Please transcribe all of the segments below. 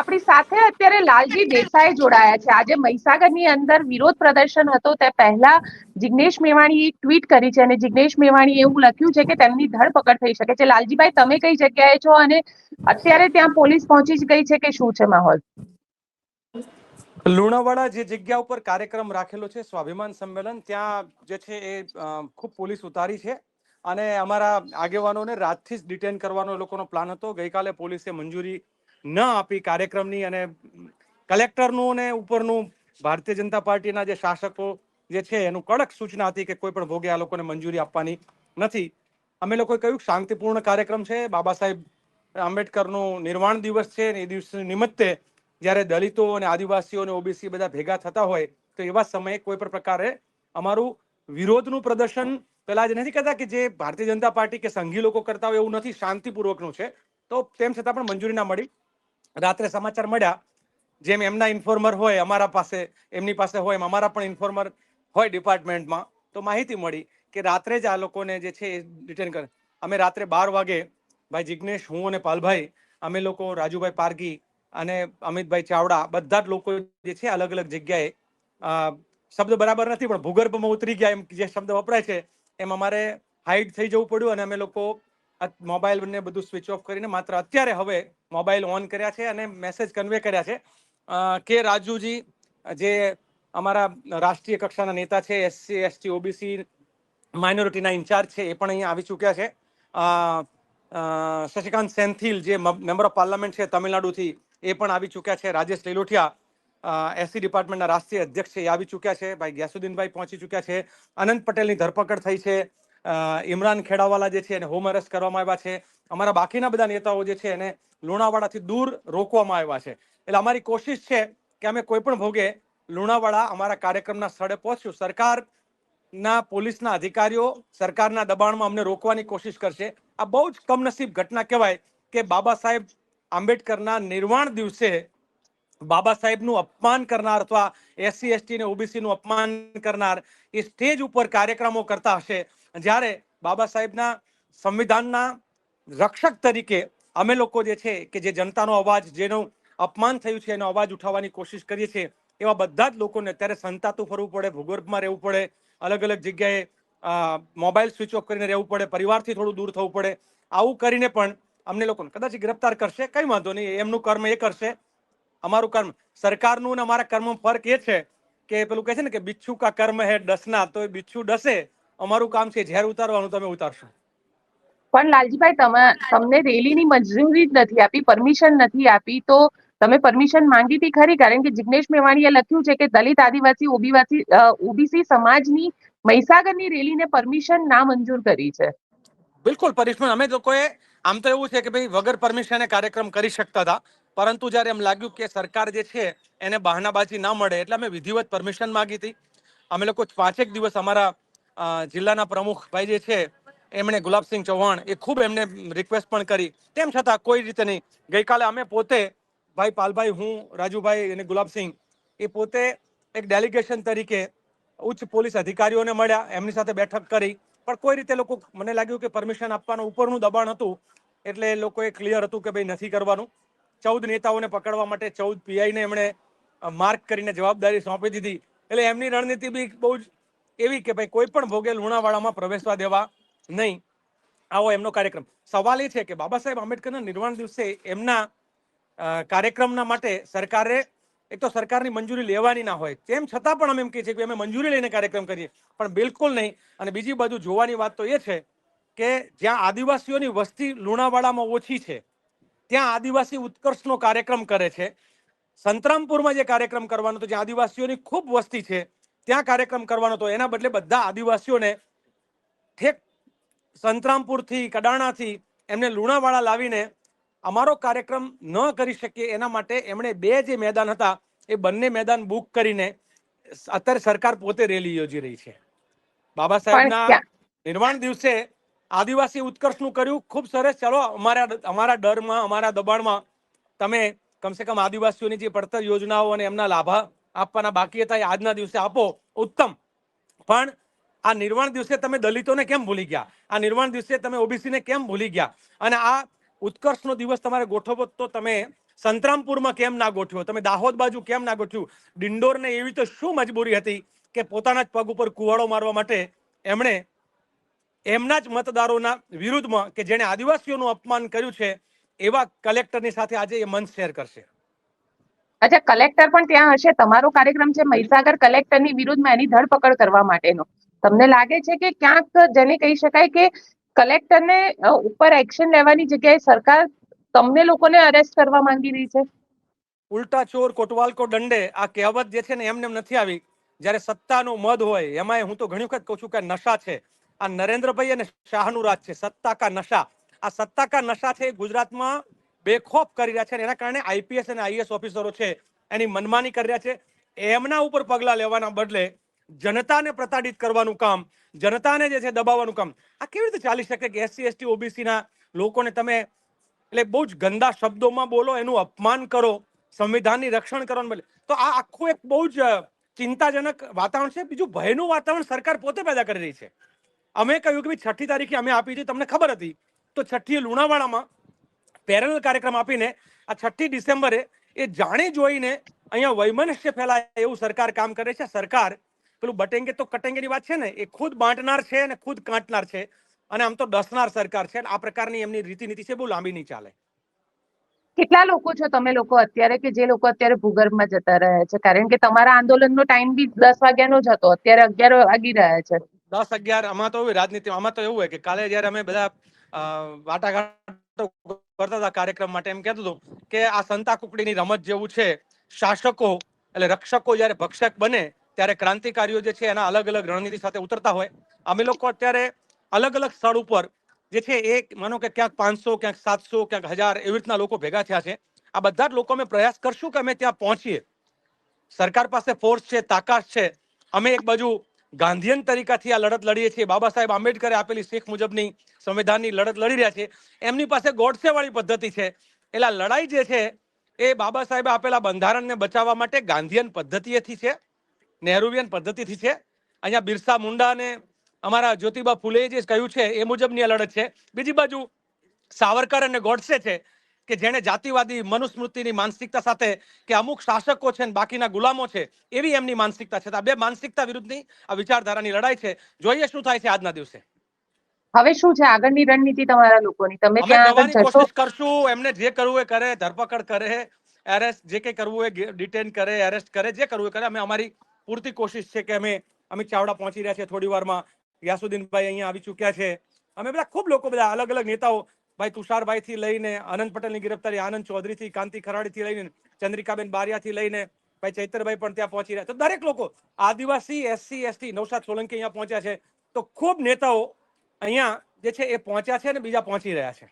આપણી સાથે અત્યારે લાલજી દેસાઈ જોડાયા છે. આજે મહીસાગરની અંદર વિરોધ પ્રદર્શન હતો, તે પહેલા જિગ્નેશ મેવાણીએ ટ્વીટ કરી છે અને જિગ્નેશ મેવાણીએ એવું લખ્યું છે કે તેમની ધરપકડ થઈ શકે છે. લાલજીભાઈ, તમે કઈ જગ્યાએ છો અને અત્યારે ત્યાં પોલીસ પહોંચી ગઈ છે કે શું છે માહોલ? લુણાવાડા જે જગ્યા ઉપર કાર્યક્રમ રાખેલો છે, સ્વાભિમાન સંમેલન, ત્યાં જે છે એ ખૂબ પોલીસ ઉતારી છે અને અમારા આગેવાનોને રાતથી જ ડિટેન કરવાનો લોકોનો પ્લાન હતો. ગઈકાલે પોલીસે મંજૂરી ન આપી કાર્યક્રમની અને કલેક્ટરનું અને ઉપરનું ભારતીય જનતા પાર્ટીના જે શાસકો જે છે, એનું કડક સૂચના હતી કે કોઈ પણ ભોગે આ લોકોને મંજૂરી આપવાની નથી. અમે લોકોએ કહ્યું શાંતિપૂર્ણ કાર્યક્રમ છે. બાબા સાહેબ આંબેડકરનું નિર્વાણ દિવસ છે એ દિવસ નિમિત્તે જ્યારે દલિતો અને આદિવાસીઓ અને ઓબીસી બધા ભેગા થતા હોય, તો એવા સમયે કોઈ પણ પ્રકારે અમારું વિરોધનું પ્રદર્શન પેલા જ નથી કહેતા કે જે ભારતીય જનતા પાર્ટી કે સંઘી લોકો કરતા હોય એવું નથી, શાંતિપૂર્વકનું છે. તો તેમ છતાં પણ મંજૂરી ના મળી. રાત્રે સમાચાર મળ્યા, જેમ એમના ઇન્ફોર્મર હોય, અમારા પાસે, એમની પાસે હોય, એમ અમારા પણ ઇન્ફોર્મર હોય ડિપાર્ટમેન્ટમાં તો માહિતી મળી કે રાત્રે જ આ લોકોને જે છે એ ડિટેન કરે. અમે રાત્રે બાર વાગે, ભાઈ જિગ્નેશ, હું અને પાલભાઈ, અમે લોકો, રાજુભાઈ પારગી અને અમિતભાઈ ચાવડા, બધા જ લોકો જે છે અલગ અલગ જગ્યાએ શબ્દ બરાબર નથી, પણ ભૂગર્ભમાં ઉતરી ગયા એમ જે શબ્દ વપરાય છે, એમ અમારે હાઈડ થઈ જવું પડ્યું અને અમે લોકો મોબાઈલ ને બધું સ્વિચ ઓફ કરીને માત્ર અત્યારે હવે મોબાઈલ ઓન કર્યા છે અને મેસેજ કન્વે કર્યા છે. કે રાજુજી, જે અમારા રાષ્ટ્રીય કક્ષાના નેતા છે એસસી એસટી ઓબીસી માઇનોરિટીના ઇન્ચાર્જ છે, એ પણ અહીંયા આવી ચૂક્યા છે. શશિકાંત સેન્થિલ, જે મેમ્બર ઓફ પાર્લામેન્ટ છે તમિલનાડુથી, એ પણ આવી ચૂક્યા છે. રાજેશ લીલોઠિયા એસસી ડિપાર્ટમેન્ટના રાષ્ટ્રીય અધ્યક્ષ છે, એ આવી ચૂક્યા છે. ભાઈ ગ્યાસુદ્દીનભાઈ પહોંચી ચૂક્યા છે. અનંત પટેલની ધરપકડ થઈ છે. ઇમરાન ખેડાવાલા જે છે એને હોમ અરેસ્ટ કરવામાં આવ્યા છે. અમારા બાકીના બધા નેતાઓ જે છે એને લુણાવાડાથી દૂર રોકવામાં આવ્યા છે. એટલે અમારી કોશિશ છે કે અમે કોઈ પણ ભોગે લુણાવાડા અમારા કાર્યક્રમના સ્થળે પહોંચ્યું સરકાર ના પોલીસના અધિકારીઓ સરકારના દબાણમાં અમને રોકવાની કોશિશ કરશે. આ બહુ જ કમનસીબ ઘટના કહેવાય કે બાબા સાહેબ આંબેડકરના નિર્વાણ દિવસે બાબા સાહેબનું અપમાન કરનાર અથવા એસસી એસટી ને ઓબીસી નું અપમાન કરનાર એ સ્ટેજ ઉપર કાર્યક્રમો કરતા હશે. જ્યારે બાબા સાહેબના સંવિધાનના રક્ષક તરીકે અમે લોકો જે છે કે જે જનતાનો અવાજ, જેનું અપમાન થયું છે, એનો અવાજ ઉઠાવવાની કોશિશ કરીએ છીએ, એવા બધા જ લોકોને અત્યારે સંતાતું ફરવું પડે, ભૂગર્ભમાં રહેવું પડે, અલગ અલગ જગ્યાએ મોબાઈલ સ્વિચ ઓફ કરીને રહેવું પડે, પરિવારથી થોડું દૂર થવું પડે. આવું કરીને પણ અમને લોકોને કદાચ ગ્રેપ્તાર કરશે, કઈ વાંધો નહીં, એમનું કર્મ એ કરશે. અમારું કર્મ સરકારનું અને અમારા કર્મ ફરક એ છે કે પેલું કહે છે ને કે બિચ્છુ કા કર્મ હે ડસના તો એ બિચ્છુ ડસે. અમારું કામ છે ઝેર ઉતારવાનું તમે ઉતારશો. પણ લાલજીભાઈ તમે તમને રેલીની મંજૂરી જ નથી આપી પરમિશન નથી આપી તો તમે પરમિશન માંગી હતી ખરી? કારણ કે જિગ્નેશ મેવાણીએ લખ્યું છે કે દલિત આદિવાસી ઓબીવાસી ઓબીસી સમાજની મહીસાગરની રેલીને પરમિશન ના મંજૂર કરી છે. બિલકુલ પનિશમેન્ટ અમે લોકોએ આમ તો એવું છે કે ભાઈ વગર પરમિશને કાર્યક્રમ કરી શકતા હતા. પરંતુ જ્યારે એમ લાગ્યું કે સરકાર જે છે, એને બહાનાબાજી ના મળે એટલે અમે વિધિવત પરમિશન માંગી હતી. અમે લોકો પાંચેક દિવસ અમારા જિલ્લાના પ્રમુખ ભાઈ જે છે, એમણે ગુલાબસિંહ ચૌહાણ એ ખૂબ એમને રિક્વેસ્ટ પણ કરી. તેમ છતાં કોઈ રીતે નહીં. ગઈકાલે અમે પોતે, ભાઈ પાલભાઈ હું, રાજુભાઈ અને ગુલાબસિંહ, એ પોતે એક ડેલિગેશન તરીકે ઉચ્ચ પોલીસ અધિકારીઓને મળ્યા, એમની સાથે બેઠક કરી. પણ કોઈ રીતે લોકો મને લાગ્યું કે પરમિશન આપવાનું ઉપરનું દબાણ હતું, એટલે લોકોએ ક્લિયર હતું કે ભાઈ નથી કરવાનું. ચૌદ નેતાઓને પકડવા માટે ચૌદ પીઆઈને એમણે માર્ક કરીને જવાબદારી સોંપી દીધી. એટલે એમની રણનીતિ બી બહુ જ એવી કે ભાઈ કોઈ પણ ભોગે લુણાવાડામાં પ્રવેશવા દેવા નહીં. આવો એમનો કાર્યક્રમ. સવાલ એ છે કે બાબા સાહેબ આંબેડકરના નિર્વાણ દિવસે એમના કાર્યક્રમના માટે સરકારે, એક તો સરકારની મંજૂરી લેવાની ના હોય. તેમ છતાં પણ અમે એમ કહીએ છીએ કે અમે મંજૂરી લઈને કાર્યક્રમ કરીએ. પણ બિલકુલ નહીં. અને બીજી બાજુ જોવાની વાત તો એ છે કે જ્યાં આદિવાસીઓની વસ્તી લુણાવાડામાં ઓછી છે ત્યાં આદિવાસી ઉત્કર્ષનો કાર્યક્રમ કરે છે. સંતરામપુરમાં જે કાર્યક્રમ કરવાનો હતો જ્યાં આદિવાસીઓની ખૂબ વસ્તી છે ત્યાં કાર્યક્રમ કરવાનો હતો એના બદલે બધા આદિવાસીઓને ઠેક સંતરામપુરથી કડાણાથી એમને લુણાવાડા લાવીને અમારો કાર્યક્રમ ન કરી શકીએ એના માટે એમણે બે જે મેદાન હતા એ બંને મેદાન બુક કરીને અત્યારે સરકાર પોતે રેલી યોજી રહી છે. બાબા સાહેબના નિર્વાણ દિવસે આદિવાસી ઉત્કર્ષનું કર્યું. ખૂબ સરસ. ચાલો, અમારા અમારા ડરમાં, અમારા દબાણમાં તમે કમસે કમ આદિવાસીઓની જે પડતર યોજનાઓ અને એમના લાભા આપવાના બાકી હતા એ આજના દિવસે આપો. ઉત્તમ. પણ આ નિર્વાણ દિવસે તમે દલિતોને કેમ ભૂલી ગયા? આ નિર્વાણ દિવસે તમે ઓબીસીને કેમ ભૂલી ગયા? અને આ ઉત્કર્ષનો દિવસ તમારે ગોઠવો તો તમે સંતરામપુરમાં કેમ ના ગોઠવ્યો? તમે દાહોદ બાજુ કેમ ના ગોઠવ્યું? ડિંડોરને એવી તો શું મજબૂરી હતી કે પોતાના જ પગ ઉપર કુવાડો મારવા માટે એમણે એમના જ મતદારોના વિરુદ્ધમાં કે જેણે આદિવાસીઓનું અપમાન કર્યું છે એવા કલેક્ટરની સાથે આજે એ મંચ શેર કરશે. અચ્છા કલેક્ટર પણ ત્યાં હશે. તમારો કાર્યક્રમ છે મહીસાગર કલેક્ટરની વિરુદ્ધમાં એની ધરપકડ કરવા માટેનો. તમને લાગે છે કે ક્યાંક જેને કહી શકાય કે કલેક્ટરને ઉપર એક્શન લેવાની જગ્યાએ સરકાર તમને લોકોને અરેસ્ટ કરવા માંગી રહી છે? ઉલટા ચોર કોટવાલ કો દંડે. આ કહેવત જે છે ને એમને નથી આવી. જ્યારે સત્તાનો મદ હોય એમાં હું તો ઘણી વખત કહું છું કે નશા છે. આ નરેન્દ્રભાઈ અને શાહનું રાજ છે સત્તા કા નશા. આ સત્તા કા નશા છે એ ગુજરાતમાં બેખોફ કરી રહ્યા છે અને એના કારણે આઈપીએસ અને આઈએસ ઓફિસરો છે એની મનમાની કરી રહ્યા છે. એમના ઉપર પગલાં લેવાના બદલે જનતાને પ્રતાડિત કરવાનું કામ, જનતાને જે છે દબાવવાનું કામ. આ કેવી રીતે ચાલી શકે કે એસસી, એસટી, ઓબીસીના લોકોને તમે એટલે બહુ જ ગંદા શબ્દોમાં બોલો, એનું અપમાન કરો, સંવિધાનની રક્ષણ કરવાનું બદલે તો આ આખું એક બહુ જ ચિંતાજનક વાતાવરણ છે. બીજું ભયનું વાતાવરણ સરકાર પોતે પેદા કરી રહી છે. અમે કહ્યું કે ભાઈ છઠ્ઠી તારીખે અમે આપી છે તમને ખબર હતી. તો છઠ્ઠી લુણાવાડામાં પેરેલલ કાર્યક્રમ આપીને આ છઠ્ઠી ડિસેમ્બરે એ જાણી જોઈને અહીંયા વૈમનસ્ય ફેલાય એવું સરકાર કામ કરે છે. સરકાર પેલું બટેંગે તો કટેંગેની વાત છે ને, એ ખુદ બાંટનાર છે અને ખુદ કાંટનાર છે અને આમ તો ડસનાર સરકાર છે આ પ્રકારની એમની રીતિનીતિ છે, બહુ લાંબી નહીં ચાલે. કેટલા લોકો છો તમે લોકો અત્યારે કે જે લોકો અત્યારે ભૂગર્ભમાં જતા રહ્યા છે? કારણ કે તમારા આંદોલનનો ટાઈમ બી દસ વાગ્યાનો જ હતો, અત્યારે અગિયાર વાગી રહ્યા છે. દસ અગિયાર, આમાં તો રાજનીતિ, આમાં તો એવું હોય કે કાલે જયારે અમે બધા વાટાઘાટો કરતા હતા કાર્યક્રમ માટે એમ કહેતું હતું કે આ સંતા કુકડીની રમત જેવું છે, શાસકો એટલે રક્ષકો જયારે ભક્ષક બને ત્યારે ક્રાંતિકારીઓ જે છે એના અલગ અલગ રણનીતિ સાથે ઉતરતા હોય. અમે લોકો અત્યારે અલગ અલગ સ્થળ ઉપર જે છે એક માનો કે ક્યાંક પાંચસો, ક્યાંક સાતસો, ક્યાંક હજાર એવી રીતના લોકો ભેગા થયા છે. આ બધા જ લોકો અમે પ્રયાસ કરશું કે અમે ત્યાં પહોંચીએ. સરકાર પાસે ફોર્સ છે, તાકાત છે. અમે એક બાજુ ગાંધીયન તરીકાથી આ લડત લડીએ છીએ. બાબા સાહેબ આંબેડકરે આપેલી શીખ મુજબની સંવિધાનની લડત લડી રહ્યા છે. એમની પાસે ગોડસેવાળી પદ્ધતિ છે. એટલે આ લડાઈ જે છે, એ બાબા સાહેબે આપેલા બંધારણને બચાવવા માટે ગાંધીયન પદ્ધતિએથી છે, નહેરુવિયન પદ્ધતિથી છે. અહીંયા બિરસા મુંડા અને અમારા જ્યોતિબા ફુલેએ જે કહ્યું છે, એ મુજબની આ લડત છે. બીજી બાજુ સાવરકર અને ગોડસે છે. કે જેણે જાતિવાદી મનુસ્મૃતિની માનસિકતા સાથે કે અમુક શાસકો છે ને બાકીના ગુલામો છે એવી એમની માનસિકતા છે. આ બે માનસિકતા વિરુદ્ધની આ વિચારધારાની લડાઈ છે. જોઈએ શું થાય છે આજના દિવસે. હવે શું છે? આગળની રણનીતિ તમારા લોકોની. તમે ત્યાં કોશિશ કરશું. એમને જે કરવું એ કરે ધરપકડ કરે એરેસ્ટ જે કંઈ કરવું એ ડિટેન કરે એરેસ્ટ કરે જે કરવું એ કરે. અમે અમારી પૂરતી કોશિશ છે કે અમે અમિત ચાવડા પહોંચી રહ્યા છે થોડી વારમાં. યાસુદ્દીનભાઈ અહીંયા આવી ચૂક્યા છે. અમે બધા ખૂબ લોકો બધા અલગ અલગ નેતાઓ ભાઈ તુષારભાઈ થી લઈને આનંદ પટેલની ગિરફ્તારી આનંદ ચૌધરી થી કાંતિ ખરાડી થી લઈને ચંદ્રિકાબેન બારિયા થી લઈને ભાઈ ચૈતરભાઈ પણ ત્યાં પહોંચી રહ્યા તો દરેક લોકો આદિવાસી એસસી એસટી નવસાદ સોલંકી અહીંયા પહોંચ્યા છે. તો ખૂબ નેતાઓ અહીંયા જે છે એ પહોંચ્યા છે અને બીજા પહોંચી રહ્યા છે.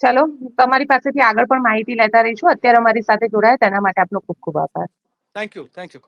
ચલો તમારી પાસેથી આગળ પણ માહિતી લેતા રહીશું. અત્યારે અમારી સાથે જોડાયા તેના માટે આપનો ખૂબ ખૂબ આભાર. Thank you thank you